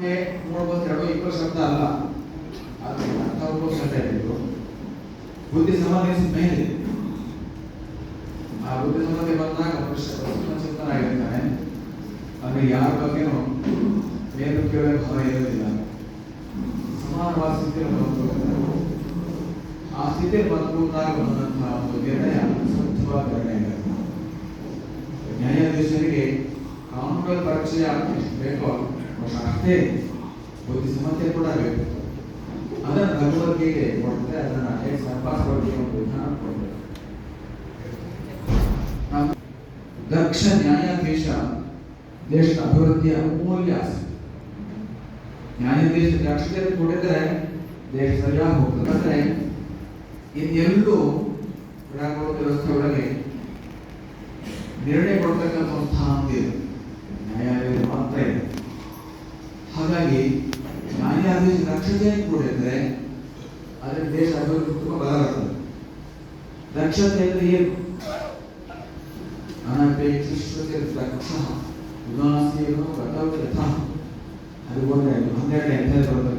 ನೋಡ್ಬೋದು ಎರಡು ಇಬ್ಬರು ಶಬ್ದ ಅಲ್ಲ ಅದು ಅರ್ಥ ಒಬ್ಬರು ಶಬ್ದ ಇದ್ದು ಬುದ್ಧಿ ಸಂಬಂಧಿಸಿದ ಮೇಲೆ ಆ ಬುದ್ಧಿ ಸಂಬಂಧಿ ಬಂದಾಗ ಚಿಂತನಾಗಿರ್ತಾನೆ ಆದ್ರೆ ಯಾರ ಬಗ್ಗೆನೂ ಏನು ಕೇಳೋ ಭಾವ ಇರೋದಿಲ್ಲ ಸಮಾನವಾದ ಸ್ಥಿತಿಯಲ್ಲಿ ಬಂದು ಆ ಸ್ಥಿತಿಯಲ್ಲಿ ಬಂದಾಗ ಬಂದಂತಹ ಒಂದು ನಿರ್ಣಯ ಸ್ವಚ್ಛವಾದ ನಿರ್ಣಯ ಇರುತ್ತೆ. ನ್ಯಾಯಾಧೀಶರಿಗೆ ಕಾನೂನುಗಳ ಪರಿಚಯ ಎಷ್ಟು ಬೇಕೋ ಅಷ್ಟೇ ಬುದ್ಧಿ ಸಮಸ್ಯೆ ಕೂಡ ಬೇಕು. ಅದರ ಭಗವದ್ಗೀತೆ ಕೊಡ್ತಾರೆ ಅದನ್ನ ಹೇಗೆ ಸಂಪಾದಿಸಬೇಕು ಒಂದು ವಿಧಾನ ಕೊಡ್ತಾರೆ ದಕ್ಷ ನ್ಯಾಯಾಧೀಶ ದೇಶದ ಅಭಿವೃದ್ಧಿಯ ಅಮೂಲ್ಯ ಆಸೆ ನ್ಯಾಯಾಧೀಶ ದಕ್ಷತೆ ಕೊಡಿದ್ರೆ ದೇಶ ಸರಿಯಾಗಿ ಹೋಗ್ತದೆ. ಅಂದ್ರೆ ಇನ್ನೆಲ್ಲೂ ವ್ಯವಸ್ಥೆ ಒಳಗೆ ನಿರ್ಣಯ ಕೊಡ್ತಕ್ಕಂಥ ಒಂದು ಸ್ಥಾನ ಇದೆ ಹಾಗಾಗಿ ನ್ಯಾಯಾಧೀಶ ದಕ್ಷತೆ ಕೂಡಿದ್ರೆ ಅದ್ರ ದೇಶ ಅಭಿವೃದ್ಧಿ ತುಂಬ ಬದಲಾಗ್ತದೆ ದಕ್ಷತೆ ಅಂದ್ರೆ ಏನು? ಅನಪೇಕ್ಷಿಷ್ಯತೆ ದಕ್ಷ ಉದಾಸೀನೋ ಗತವ್ಯಥ ಅದು ಒಂದೇ ಹನ್ನೆರಡು ಎಂಟನೇ ಬರತಕ್ಕಂಥ ಶ್ಲೋಕ